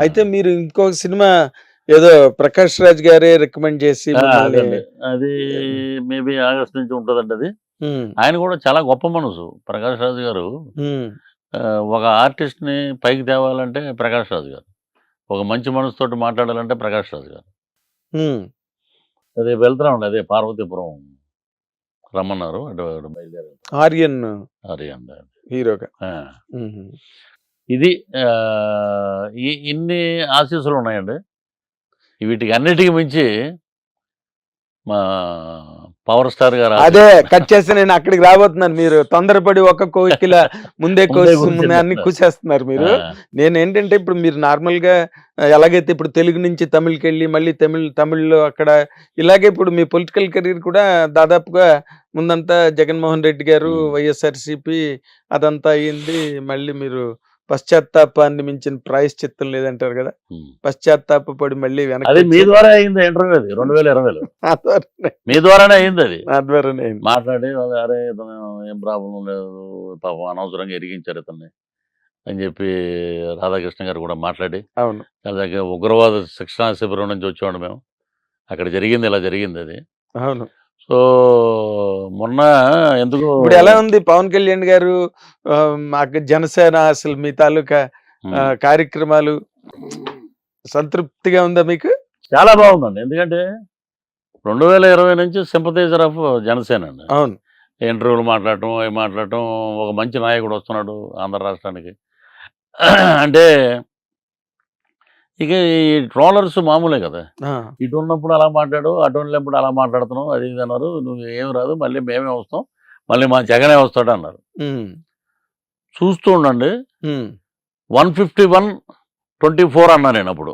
అయితే మీరు ఇంకో సినిమా ఏదో ప్రకాష్ రాజ్ గారే రికమెండ్ చేసి. అది మేబీ ఆగస్ట్ నుంచి ఉంటుందండి అది. ఆయన కూడా చాలా గొప్ప మనసు ప్రకాష్ రాజు గారు. ఒక ఆర్టిస్ట్ని పైకి తేవాలంటే ప్రకాష్ రాజు గారు. ఒక మంచి మనసుతోటి మాట్లాడాలంటే ప్రకాష్ రాజు గారు. అదే వెళ్తున్నామండి అదే పార్వతీపురం రమ్మన్నారు ఆర్యన్ హరియండి హీరోగా. ఇది ఇన్ని ఆశీస్సులు ఉన్నాయండి. వీటికి అన్నిటికీ మించి మా పవర్ స్టార్ గారు అదే కట్ చేసి నేను అక్కడికి రాబోతున్నాను. మీరు తొందరపడి ఒక కోకిల ముందే అన్ని. కూసేస్తున్నారు మీరు. నేను ఏంటంటే ఇప్పుడు మీరు నార్మల్గా ఎలాగైతే ఇప్పుడు తెలుగు నుంచి తమిళ్కి వెళ్ళి మళ్ళీ తమిళ్ తమిళ్ళో అక్కడ ఇలాగే ఇప్పుడు మీ పొలిటికల్ కెరీర్ కూడా దాదాపుగా ముందంతా జగన్మోహన్ రెడ్డి గారు. వైఎస్ఆర్సిపి అదంతా అయ్యింది మళ్ళీ మీరు పశ్చాత్తాపాన్ని మించిన ప్రాయశ్చిత్తం లేదంటారు కదా. ఉమ్. పశ్చాత్తాప పడి మళ్ళీ వెనక్కి అది మీ ద్వారా అయింది ఇంటర్వ్యూ అది రెండు వేల ఇరవైలో. మీ ద్వారానే అయింది అది. నా ద్వారానే అయింది. మాట్లాడి అరే ఇతను ఏం ప్రాబ్లం లేదు పాపం అనవసరంగా ఎరిగించారు ఇతన్ని. అని చెప్పి రాధాకృష్ణ గారు కూడా మాట్లాడి అవును. ఉగ్రవాద శిక్షణా శిబిరం నుంచి వచ్చేవాడు మేము. అక్కడ జరిగింది ఇలా జరిగింది అది. అవును. సో మొన్న ఎందుకు ఇప్పుడు ఎలా ఉంది పవన్ కళ్యాణ్ గారు? మాకు జనసేన అసలు మీ తాలూకా కార్యక్రమాలు సంతృప్తిగా ఉందా మీకు? చాలా బాగుందండి. ఎందుకంటే రెండు వేల ఇరవై నుంచి సింపతైజర్ ఆఫ్ జనసేన అండి. అవును. ఇంటర్వ్యూలు మాట్లాడటం అవి మాట్లాడటం ఒక మంచి నాయకుడు వస్తున్నాడు ఆంధ్ర రాష్ట్రానికి. అంటే ఇక ఈ ట్రోలర్స్ మామూలే కదా. ఇటు ఉన్నప్పుడు అలా మాట్లాడు అటు ఉన్నప్పుడు అలా మాట్లాడుతున్నావు అది ఇది అన్నారు. నువ్వు ఏం రాదు మళ్ళీ మేమే వస్తాం మళ్ళీ మా జగనే వస్తాడు అన్నారు. చూస్తూ ఉండండి. One fifty one twenty four అన్నా నేను అప్పుడు.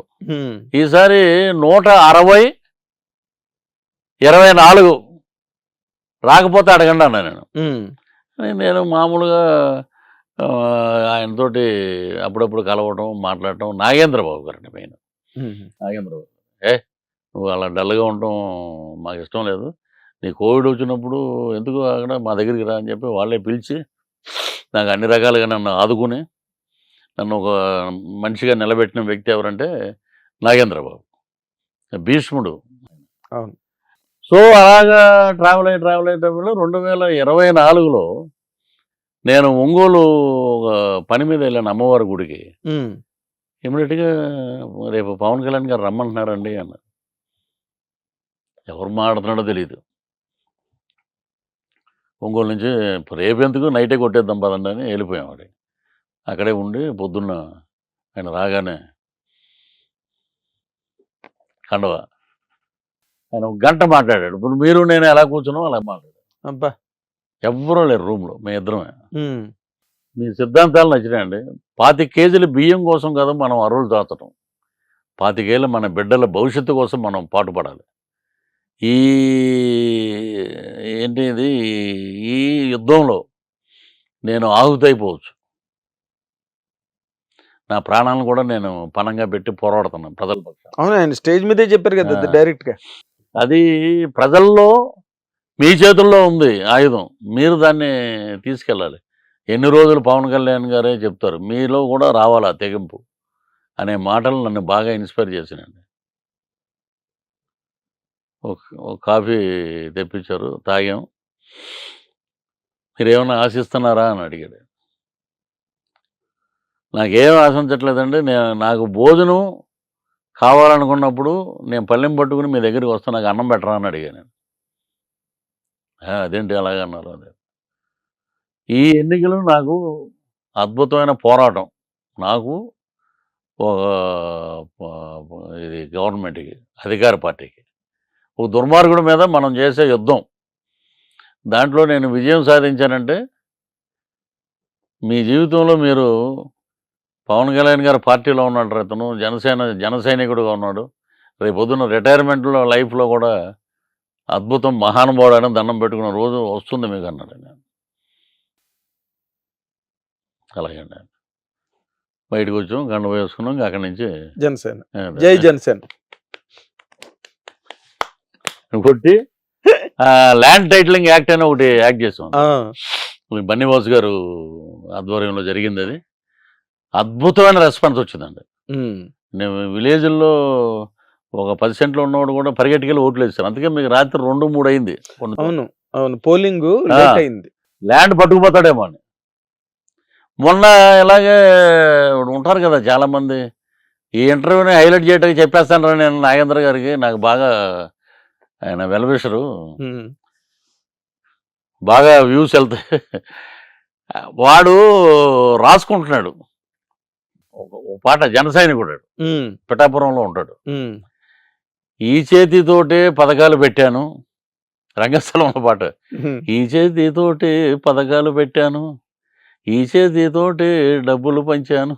ఈసారి నూట అరవై ఇరవై నాలుగు. రాకపోతే అడగండి అన్నా నేను. నేను మామూలుగా ఆయనతోటి అప్పుడప్పుడు కలవటం మాట్లాడటం నాగేంద్రబాబు గారండి మెయిన్. నాగేంద్రబాబు ఏ నువ్వు అలా డల్గా ఉండటం మాకు ఇష్టం లేదు. నీ కోవిడ్ వచ్చినప్పుడు ఎందుకు అక్కడ మా దగ్గరికి రా అని చెప్పి వాళ్ళే పిలిచి నాకు అన్ని రకాలుగా నన్ను ఆదుకుని నన్ను ఒక మనిషిగా నిలబెట్టిన వ్యక్తి ఎవరంటే నాగేంద్రబాబు. భీష్ముడు. అవును. సో అలాగా ట్రావెల్ అయ్యి ట్రావెల్ అయ్యేటప్పుడు రెండు వేల ఇరవై నాలుగులో నేను ఒంగోలు ఒక పని మీద వెళ్ళాను అమ్మవారి గుడికి. ఇమీడియట్గా రేపు పవన్ కళ్యాణ్ గారు రమ్మంటున్నారండి అన్న. ఎవరు మాట్లాడుతున్నాడో తెలియదు ఒంగోలు నుంచి రేపు ఎందుకు నైటే కొట్టేద్దాం పదండి అని వెళ్ళిపోయాం అది అక్కడే ఉండి పొద్దున్న ఆయన రాగానే కండవ. ఆయన ఒక గంట మాట్లాడాడు. ఇప్పుడు మీరు నేను ఎలా కూర్చున్నాం అలా మాట్లాడాడు. అబ్బా! ఎవ్వరూ లేరు రూమ్లో మీ ఇద్దరమే. మీ సిద్ధాంతాలు నచ్చినాయండి. పాతి కేజీల బియ్యం కోసం కదా మనం అరువులు దాచటం పాతికేళ్ళ మన బిడ్డల భవిష్యత్తు కోసం మనం పాటుపడాలి. ఈ ఏంటి ఇది? ఈ యుద్ధంలో నేను ఆహుతైపోవచ్చు. నా ప్రాణాలను కూడా నేను పణంగా పెట్టి పోరాడుతున్నాను ప్రజల పక్షాన. అవును ఆయన స్టేజ్ మీదే చెప్పారు కదా ఆ. డైరెక్ట్గా అది ప్రజల్లో మీ చేతుల్లో ఉంది ఆయుధం. మీరు దాన్ని తీసుకెళ్ళాలి. ఎన్ని రోజులు పవన్ కళ్యాణ్ గారే చెప్తారు మీలో కూడా రావాలా తెగింపు అనే మాటలు నన్ను బాగా ఇన్స్పైర్ చేసినండి ఒక ఒక కాఫీ తెప్పించారు తాగాం. మీరు ఏమైనా ఆశిస్తున్నారా అని అడిగాడు. నాకేం ఆశించట్లేదండి నేను నాకు భోజనం కావాలనుకున్నప్పుడు నేను పళ్ళెం పట్టుకుని మీ దగ్గరికి వస్తాను నాకు అన్నం పెట్టరా అని అడిగాను నేను. అదేంటి అలాగన్నారు అదే ఈ ఎన్నికలు నాకు అద్భుతమైన పోరాటం. నాకు ఇది గవర్నమెంట్కి అధికార పార్టీకి. ఒక దుర్మార్గుడి మీద మనం చేసే యుద్ధం. దాంట్లో నేను విజయం సాధించానంటే మీ జీవితంలో మీరు పవన్ కళ్యాణ్ గారు పార్టీలో ఉన్నాడు అతను జనసేన జన సైనికుడుగా ఉన్నాడు. రేపు పొద్దున్న రిటైర్మెంట్లో లైఫ్లో కూడా అద్భుతం మహానుభావుడు అని దండం పెట్టుకున్న రోజు వస్తుంది మీకు అన్నాడు ఆయన. అలాగే అండి. బయటకు వచ్చాం గంట వేసుకున్నాం అక్కడి నుంచి జనసేన. జై జనసేన. కొట్టి ల్యాండ్ టైటిలింగ్ యాక్ట్ అని ఒకటి యాక్ట్ చేసాం బన్నీవాస్ గారు ఆధ్వర్యంలో జరిగింది అది. అద్భుతమైన రెస్పాన్స్ వచ్చిందండి. నేను విలేజ్లో ఒక పది సెంట్లు ఉన్నవాడు కూడా పరిగెట్టుకెళ్ళి ఓట్లు వేస్తారు అందుకే మీకు రాత్రి రెండు మూడు అయింది. అవును అవును. పోలింగ్ అయింది. ల్యాండ్ పట్టుకుపోతాడేమో అని. మొన్న ఇలాగే ఉంటారు కదా చాలా మంది ఈ ఇంటర్వ్యూని హైలైట్ చేయడానికి చెప్పేస్తాను నేను నాగేంద్ర గారికి. నాకు బాగా ఆయన వెల్విషరు. ఉమ్, బాగా వ్యూస్ వెళ్తాయి. వాడు రాసుకుంటున్నాడు. ఒక- పాట జన సైనికుడు ఉమ్, పిఠాపురంలో ఉంటాడు. ఈ చేతితోటే పథకాలు పెట్టాను. రంగస్థలంలో పాట. ఈ చేతితోటి పథకాలు పెట్టాను. ఈ చేతితోటి డబ్బులు పంచాను.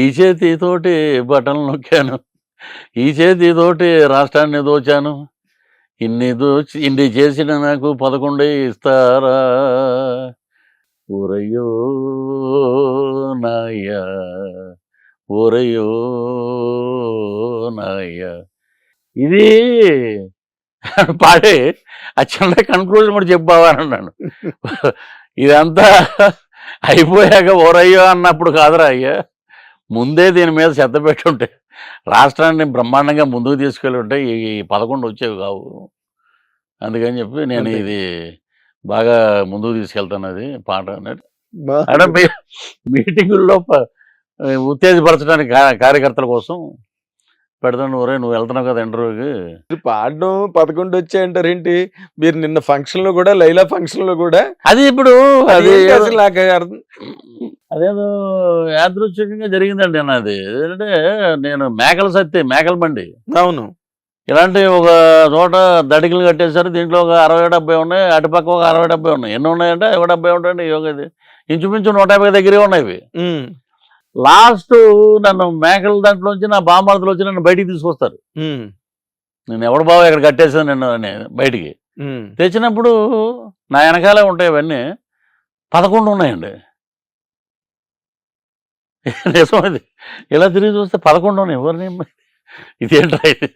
ఈ చేతితోటి బటన్లు నొక్కాను. ఈ చేతితోటి రాష్ట్రాన్ని దోచాను. ఇన్ని దోచి ఇన్ని చేసిన నాకు పదకొండే ఇస్తారా? ఊరయ్యో నాయ్య ఊరయ్యో ఇది పాడే ఆ చిన్న కన్క్లూజన్ కూడా చెప్పావా అని అన్నాను. ఇదంతా అయిపోయాక ఓరయ్యో అన్నప్పుడు కాదురా అయ్యా. ముందే దీని మీద శ్రద్ధ పెట్టుంటే రాష్ట్రాన్ని బ్రహ్మాండంగా ముందుకు తీసుకెళ్ళి ఉంటే ఈ పదకొండు వచ్చేవి కావు. అందుకని చెప్పి నేను. ఇది బాగా ముందుకు తీసుకెళ్తాను అది పాట అనేది. మీటింగుల్లో ఉత్తేజపరచడానికి కార్యకర్తల కోసం పెడతాను ఒరే నువ్వు వెళ్తున్నావు కదా ఇంటర్వ్యూకి. మీరు పాడడం పదకొండు వచ్చాయంటారు ఏంటి? మీరు నిన్న ఫంక్షన్లో కూడా లైలా ఫంక్షన్లో కూడా. అది ఇప్పుడు అది నాకు అర్థం అదేదో యాదృచ్ఛికంగా జరిగిందండి నాది ఏంటంటే నేను మేకల సత్తి మేకల బండి. అవును. ఇలాంటి ఒక చోట దడికలు కట్టేశారు. దీంట్లో ఒక అరవై డెబ్బై ఉన్నాయి. అటుపక్క ఒక అరవై డెబ్బై ఉన్నాయి. ఎన్ని ఉన్నాయంటే ఒక డెబ్బై ఉంటాయండి. యోగ ఇది. ఇంచుమించు నూట యాభై దగ్గరే ఉన్నాయి లాస్ట్ నన్ను మేకల దాంట్లోంచి నా బామర్దలు వచ్చి నన్ను బయటికి తీసుకొస్తారు. నేను ఎవడు బావ ఇక్కడ కట్టేసాను నిన్ను అని బయటికి. తెచ్చినప్పుడు నా వెనకాలే ఉంటాయి ఇవన్నీ పదకొండు ఉన్నాయండి. నిజం ఇది ఇలా తిరిగి చూస్తే పదకొండు ఉన్నాయి. ఎవరిని ఇదేంట్రా ఇది?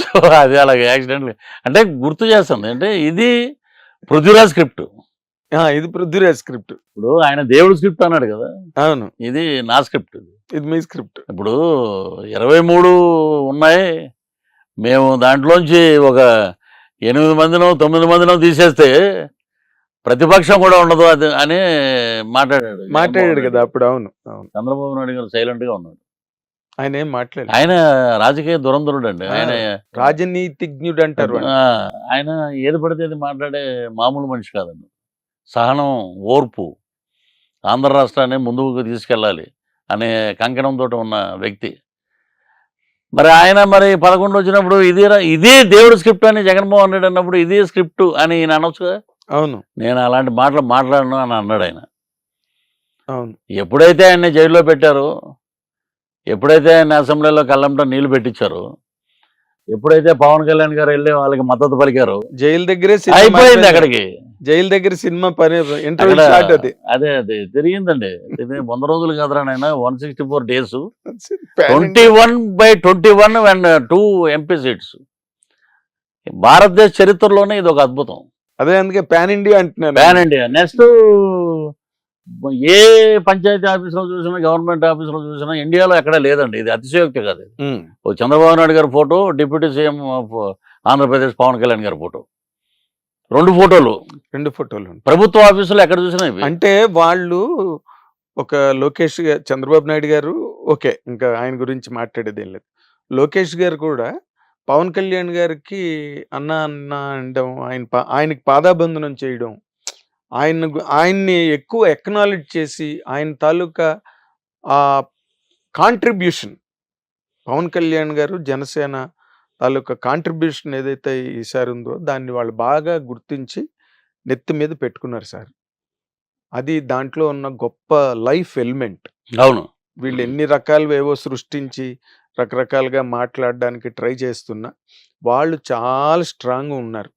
సో అది అలాగే యాక్సిడెంట్ అంటే గుర్తు చేస్తుంది అంటే ఇది పృథ్వీరాజ్ స్క్రిప్ట్. ఇది పృథ్వీరాజ్ స్క్రిప్ట్. ఇప్పుడు ఆయన దేవుడు స్క్రిప్ట్ అన్నాడు కదా? అవును. ఇది నా స్క్రిప్ట్ ఇది. మీ స్క్రిప్ట్. ఇప్పుడు ఇరవై మూడు ఉన్నాయి. మేము దాంట్లోంచి ఒక ఎనిమిది మందినో తొమ్మిది మందినో తీసేస్తే ప్రతిపక్షం కూడా ఉండదు అది అని మాట్లాడాడు. మాట్లాడాడు కదా అప్పుడు అవును అవును. చంద్రబాబు నాయుడు గారు సైలెంట్గా ఉన్నాడు. ఆయన ఏం మాట్లాడలేదు. ఆయన రాజకీయ దురంధరుడు అండి ఆయన రాజనీతిజ్ఞుడు అంటారు ఆయన ఏది పడితే అది మాట్లాడే మామూలు మనిషి కాదండి. సహనం ఓర్పు ఆంధ్ర రాష్ట్రాన్ని ముందుకు తీసుకెళ్ళాలి అనే కంకణంతో ఉన్న వ్యక్తి. మరి ఆయన మరి పదకొండు వచ్చినప్పుడు ఇది ఇదే దేవుడు స్క్రిప్ట్ అని జగన్మోహన్ రెడ్డి అన్నప్పుడు ఇదే స్క్రిప్ట్ అని ఈయన అనొచ్చు అవును. నేను అలాంటి మాటలు మాట్లాడను అని అన్నాడు ఆయన. అవును. ఎప్పుడైతే ఆయన్ని జైల్లో పెట్టారో ఎప్పుడైతే ఆయన అసెంబ్లీలో కళ్ళంట నీళ్ళు పెట్టించారో ఎప్పుడైతే పవన్ కళ్యాణ్ గారు వెళ్ళి వాళ్ళకి మద్దతు పలికారో జైలు దగ్గరే అయిపోయింది. అక్కడికి. జైలు దగ్గర సినిమా పని ఇంటర్వ్యూ స్టార్ట్ అది. అదే అదే తిరిగిందండి ఇది వంద రోజులు కదరా నాయన one sixty four days twenty one by twenty one and two MP seats భారతదేశ చరిత్రలోనే ఇది ఒక అద్భుతం. అదే అందుకే పాన్ ఇండియా అంటున్నాను ప్యాన్ ఇండియా నెక్స్ట్ ఏ పంచాయతీ ఆఫీసులో చూసినా గవర్నమెంట్ ఆఫీసులో చూసినా ఇండియాలో ఎక్కడా లేదండి. ఇది అతిశయోక్తి కాదు ఓ చంద్రబాబు నాయుడు గారి photo deputy CM of Andhra Pradesh Pawan Kalyan గారి ఫోటో. రెండు ఫోటోలు. రెండు ఫోటోలు. ప్రభుత్వ ఆఫీసులు ఎక్కడ చూసినా అంటే వాళ్ళు ఒక లోకేష్ చంద్రబాబు నాయుడు గారు ఓకే ఇంకా ఆయన గురించి మాట్లాడేది ఏం లేదు. లోకేష్ గారు కూడా పవన్ కళ్యాణ్ గారికి అన్న అన్న అనడం ఆయన పా- ఆయనకి పాదాబంధనం చేయడం ఆయన ఆయన్ని ఎక్కువ ఎక్నాలెడ్జ్ చేసి ఆయన తాలూకా ఆ కాంట్రిబ్యూషన్ పవన్ కళ్యాణ్ గారు జనసేన తాలూకా కాంట్రిబ్యూషన్ ఏదైతే ఈసారి ఉందో దాన్ని వాళ్ళు బాగా గుర్తించి నెత్తి మీద పెట్టుకున్నారు సార్. అది దాంట్లో ఉన్న గొప్ప లైఫ్ ఎలిమెంట్. అవును. వీళ్ళు ఎన్ని రకాలు ఏవో సృష్టించి రకరకాలుగా మాట్లాడడానికి ట్రై చేస్తున్నా వాళ్ళు చాలా స్ట్రాంగ్ ఉన్నారు.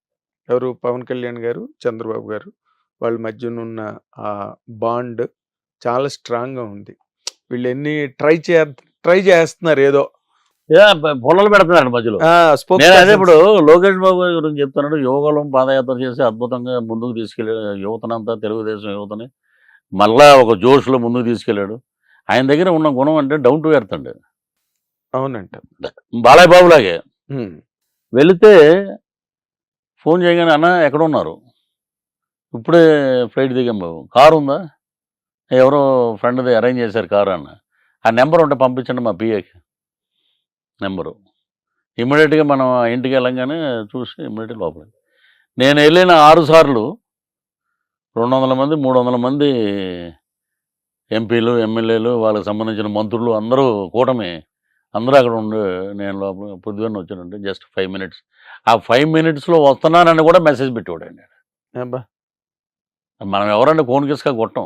ఎవరు? పవన్ కళ్యాణ్ గారు చంద్రబాబు గారు వాళ్ళ మధ్యన ఉన్న ఆ బాండ్ చాలా స్ట్రాంగ్గా ఉంది. వీళ్ళు ఎన్ని ట్రై చే ట్రై చేస్తున్నారు ఏదో పొలాలు పెడుతున్నాడు మధ్యలో. అదే. ఇప్పుడు లోకేష్ బాబు గారి గురించి చెప్తున్నాడు యోగలం పాదయాత్ర చేసి అద్భుతంగా ముందుకు తీసుకెళ్ళి యువతనంతా తెలుగుదేశం యువతని మళ్ళా ఒక జోష్లో ముందుకు తీసుకెళ్ళాడు. ఆయన దగ్గర ఉన్న గుణం అంటే డౌన్ టు ఎర్త్ అండి. అవునంట. బాలయ్య బాబు లాగే. ఉమ్, వెళితే ఫోన్ చేయగానే అన్న ఎక్కడ ఉన్నారు? ఇప్పుడే ఫ్లైట్ దిగాం బాబు. కారు ఉందా? ఎవరో ఫ్రెండ్ది అరేంజ్ చేశారు కారు అన్న. ఆ నెంబర్ ఉంటే పంపించండి మా పిఏకి. నెంబరు. ఇమ్మీడియట్గా మనం ఇంటికి వెళ్ళంగానే చూసి ఇమ్మీడియట్ లోపల నేను వెళ్ళిన ఆరు సార్లు రెండు వందల మంది మూడు వందల మంది ఎంపీలు ఎమ్మెల్యేలు వాళ్ళకి సంబంధించిన మంత్రులు అందరూ కూటమి అందరూ అక్కడ ఉండి నేను లోపల పొద్దుగానే వచ్చానంటే జస్ట్ ఫైవ్ మినిట్స్. ఆ ఫైవ్ మినిట్స్లో వస్తున్నానని కూడా మెసేజ్ పెట్టేవాడండి అబ్బా! మనం ఎవరంటే ఫోన్ కిస్కా కొట్టం?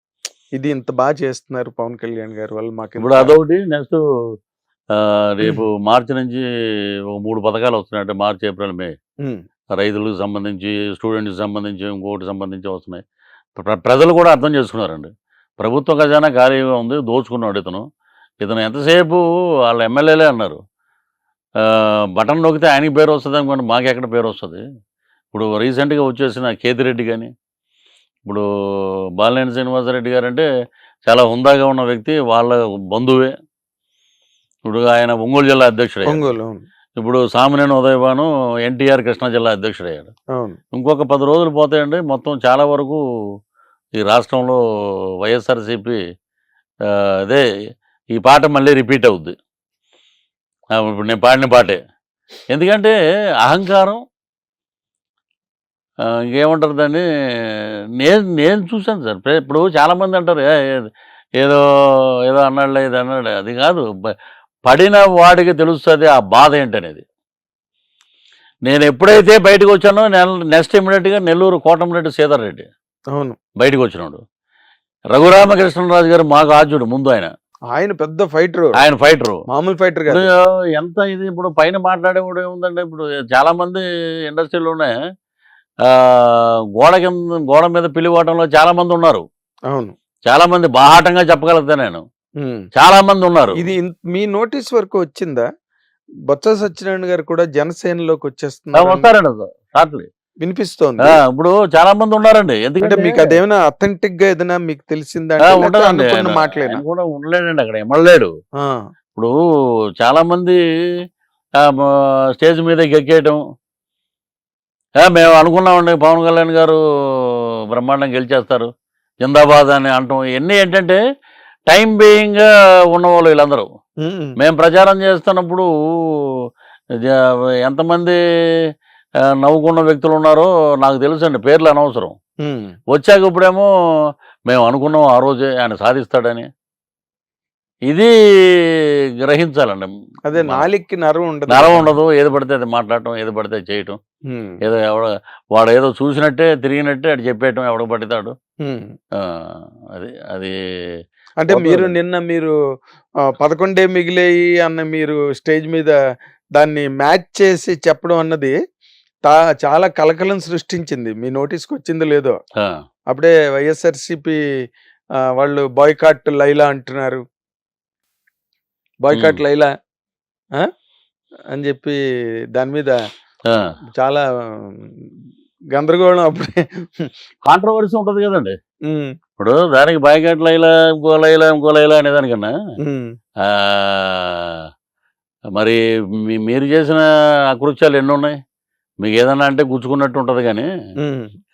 ఇది ఇంత బాగా చేస్తున్నారు పవన్ కళ్యాణ్ గారు వాళ్ళు మాకు ఇప్పుడు అదొకటి నెక్స్ట్ రేపు మార్చి నుంచి ఒక మూడు పథకాలు వస్తున్నాయి అంటే మార్చి ఏప్రిల్ మే. రైతులకు సంబంధించి స్టూడెంట్కి సంబంధించి ఇంకోటి సంబంధించి వస్తున్నాయి. ప్ర- ప్రజలు కూడా అర్థం చేసుకున్నారండి. ప్రభుత్వ ఖజానా ఖాళీగా ఉంది దోచుకున్నాడు ఇతను. ఇతను ఎంతసేపు వాళ్ళ ఎమ్మెల్యేలే అన్నారు. బటన్ నొక్కితే ఆయనకి పేరు వస్తుంది అనుకోండి మాకు ఎక్కడ పేరు వస్తుంది? ఇప్పుడు రీసెంట్గా వచ్చేసిన కేతిరెడ్డి కానీ ఇప్పుడు బాలినేని శ్రీనివాసరెడ్డి గారు అంటే చాలా హుందాగా ఉన్న వ్యక్తి వాళ్ళ బంధువే. ఇప్పుడు ఆయన ఒంగోలు జిల్లా అధ్యక్షుడు ఇప్పుడు సామినేని ఉదయభాను ఎన్టీఆర్ కృష్ణా జిల్లా అధ్యక్షుడయ్యాడు. ఇంకొక పది రోజులు పోతాయండి మొత్తం చాలా వరకు ఈ రాష్ట్రంలో వైఎస్ఆర్సీపీ అదే ఈ పాట మళ్ళీ రిపీట్ అవుద్ది. ఇప్పుడు నేను పాడిన పాటే. ఎందుకంటే అహంకారం ఆ, ఇంకేమంటారు దాన్ని? నేను నేను చూశాను సార్. ఇప్పుడు చాలామంది అంటారు "ఏ, ఏ- ఏదో ఏదో అన్నాడులే ఇది అన్నాడు అది కాదు. పడిన వాడికి తెలుస్తుంది ఆ బాధ ఏంటనేది. నేను ఎప్పుడైతే బయటకు వచ్చానో నెక్స్ట్ ఇమీడియట్గా నెల్లూరు కోటమిరెడ్డి సీతారెడ్డి రెడ్డి అవును. బయటకు వచ్చినాడు. రఘురామకృష్ణరాజు గారు మాకు ఆద్యుడు ముందు ఆయన. ఆయన పెద్ద ఫైటర్. ఆయన ఫైటరు. మామూలు ఫైటర్ ఎంత ఇది ఇప్పుడు పైన మాట్లాడేవాడు ఏముందంటే ఇప్పుడు చాలా మంది ఇండస్ట్రీలోనే గోడ కింద గోడ మీద పిలివాటంలో చాలా మంది ఉన్నారు. అవును. చాలా మంది బాహాటంగా చెప్పగలుగుతా నేను. చాలా మంది ఉన్నారు. ఇది మీ నోటీస్ వరకు వచ్చిందా? బొత్స సత్యనారాయణ గారు కూడా జనసేనలోకి వచ్చేస్తున్నారు వస్తారండి షార్ట్లీ వినిపిస్తోంది. ఇప్పుడు చాలా మంది ఉన్నారండి. ఎందుకంటే మీకు అదేమైనా అథెంటిక్గా ఏదైనా మీకు తెలిసిందా ఆయన కూడా ఉండలేడండి అక్కడ ఎమ్మలేడు ఆ, ఇప్పుడు చాలా మంది స్టేజ్ మీద ఎక్కేయటం ఆ, మేము అనుకున్నామండి పవన్ కళ్యాణ్ గారు బ్రహ్మాండం గెలిచేస్తారు. జిందాబాద్ అని అంటాం. ఇవన్నీ ఏంటంటే టైం బీయింగ్ ఉన్నవాళ్ళు వీళ్ళందరూ. మేము. ప్రచారం చేస్తున్నప్పుడు ఎంతమంది నవ్వుకున్న వ్యక్తులు ఉన్నారో నాకు తెలుసండి పేర్లు అనవసరం. వచ్చాక ఇప్పుడేమో మేము అనుకున్నాం ఆ రోజే ఆయన సాధిస్తాడని. ఇది గ్రహించాలండి. అదే నాలిక్కి నరం ఉండదు. నరం ఉండదు. ఏది పడితే అది మాట్లాడటం ఏది పడితే చేయటం. ఏదో ఎవడ వాడు ఏదో చూసినట్టే తిరిగినట్టే అది చెప్పేయటం ఎవడ పడతాడు. అది అది అంటే. మీరు నిన్న మీరు పదకొండే మిగిలేయి అన్న మీరు స్టేజ్ మీద దాన్ని మ్యాచ్ చేసి చెప్పడం అన్నది తా- చాలా కలకలం సృష్టించింది. మీ నోటీస్కి వచ్చిందో లేదో. అప్పుడే వైఎస్ఆర్సిపి వాళ్ళు బాయ్కాట్ లైలా అంటున్నారు. బాయ్కాట్. లైలా? అని చెప్పి దాని మీద చాలా గందరగోళం అప్పుడే. కాంట్రవర్సీ ఉంటుంది కదండి. ఇప్పుడు దానికి బాయ్కాట్ లైలా ఇంకో లైలా ఇంకో లైలా అనేదానికన్నా ఉమ్, ఆ, మరి మీరు చేసిన అకృత్యాలు ఎన్ని ఉన్నాయి? మీకు ఏదన్నా అంటే గుచ్చుకున్నట్టు ఉంటుంది కానీ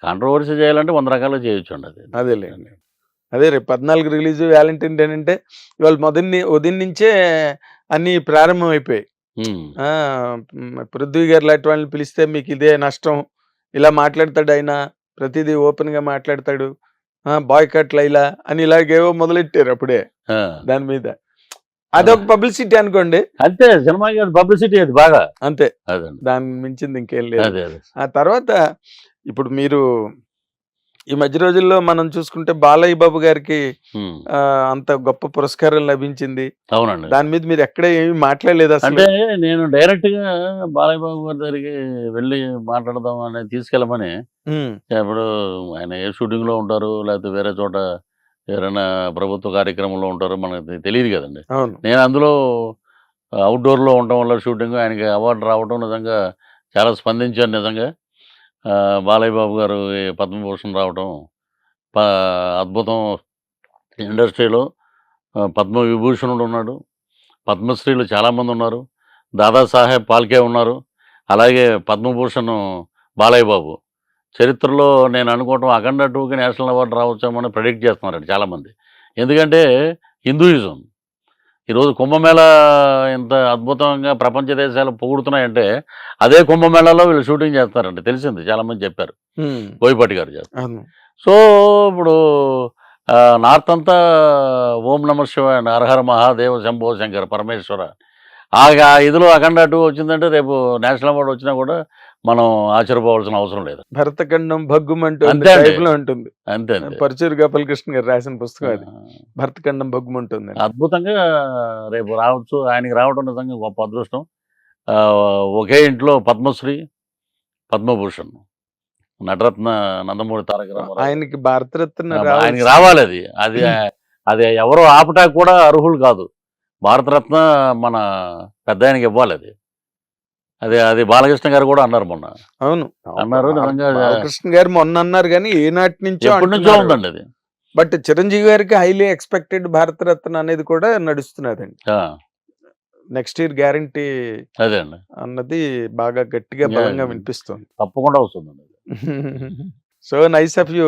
కాంట్రవర్సీ చేయాలంటే వంద రకాలు చేయొచ్చు అండి అది. అదేలే అదే రేపు పద్నాలుగు రిలీజ్ వ్యాలంటైన్ డే అంటే ఇవాళ మొదటి ఉదయం నుంచే అన్ని ప్రారంభం అయిపోయాయి పృథ్వీ గారు లాంటి వాళ్ళని పిలిస్తే మీకు ఇదే నష్టం. ఇలా మాట్లాడతాడు ఆయన ప్రతిదీ ఓపెన్గా మాట్లాడతాడు. బాయ్ కట్ లైలా అని ఇలాగేవో మొదలెట్టారు అప్పుడే. దాని మీద. అదొక పబ్లిసిటీ అనుకోండి. అంతే సినిమాకి అది పబ్లిసిటీ అది బాగా. అంతే. దాని మించింది ఇంకేం లేదు. ఆ తర్వాత ఇప్పుడు మీరు ఈ మధ్య రోజుల్లో మనం చూసుకుంటే బాలయ్య బాబు గారికి అంత గొప్ప పురస్కారం లభించింది. అవునండి. దాని మీద మీరు ఎక్కడ ఏమీ మాట్లాడలేదు అంటే నేను డైరెక్ట్గా బాలయ్య బాబు గారి దగ్గరికి వెళ్ళి మాట్లాడదాం అని తీసుకెళ్ళమని ఇప్పుడు ఆయన ఏ షూటింగ్లో ఉంటారు లేకపోతే వేరే చోట ఎవరైనా ప్రభుత్వ కార్యక్రమంలో ఉంటారో మనకు తెలియదు కదండి. నేను అందులో అవుట్డోర్లో ఉండటం వల్ల షూటింగ్ ఆయనకి అవార్డు రావడం నిజంగా చాలా స్పందించాను నిజంగా. బాలయ్య బాబు గారు ఈ పద్మభూషణ్ రావడం ప- అద్భుతం ఇండస్ట్రీలో పద్మ విభూషణుడు ఉన్నాడు పద్మశ్రీలు చాలామంది ఉన్నారు దాదాసాహెబ్ పాల్కే ఉన్నారు అలాగే పద్మభూషణ్ బాలయ్య బాబు చరిత్రలో నేను అనుకోవటం అఖండ టూకి నేషనల్ అవార్డు రావచ్చామని ప్రెడిక్ట్ చేస్తున్నారండి చాలామంది. ఎందుకంటే హిందూయిజం. ఈరోజు కుంభమేళ ఇంత అద్భుతంగా ప్రపంచ దేశాలు పొగుడుతున్నాయంటే అదే కుంభమేళాలో వీళ్ళు షూటింగ్ చేస్తారండి. తెలిసింది. చాలామంది చెప్పారు. ఉమ్, బోయపాటి గారు చేస్తారు. సో ఇప్పుడు నార్త్ అంతా ఓం నమ శివాయ హరహర మహాదేవ శంభో శంకర పరమేశ్వర. ఆ ఇదిలో అఖండ టూ వచ్చిందంటే రేపు నేషనల్ అవార్డు వచ్చినా కూడా మనం ఆశ్చర్యపోవాల్సిన అవసరం లేదు. భరతఖండం భగ్గుమంటూ ఉంటుంది. అంతే పరచూరు గోపాలకృష్ణ గారు రాసిన పుస్తకం అది. భరతఖండం భగ్గుమంటుంది అద్భుతంగా రేపు రావచ్చు ఆయనకి రావడం నిజంగా గొప్ప అదృష్టం. ఒకే ఇంట్లో పద్మశ్రీ పద్మభూషణ్ నటరత్న నందమూరి తారక రామారావు. ఆయనకి భారతరత్న ఆయనకి రావాలి అది. అది అది ఎవరో ఆపటానికి కూడా అర్హులు కాదు. భారతరత్న మన పెద్ద ఆయనకి ఇవ్వాలి అది. అది అది బాలకృష్ణ గారు కూడా అన్నారు మొన్న. అవును. అన్నారు బాలకృష్ణ గారు మొన్న అన్నారు కానీ ఏనాటి నుంచో ఉందండి అది. బట్ చిరంజీవి గారికి హైలీ ఎక్స్పెక్టెడ్ భారతరత్న అనేది కూడా నడుస్తున్నదండి. నెక్స్ట్ ఇయర్ గ్యారంటీ అదే అండి. అన్నది బాగా గట్టిగా. బలంగా వినిపిస్తుంది. తప్పకుండా వస్తుందండి so nice of you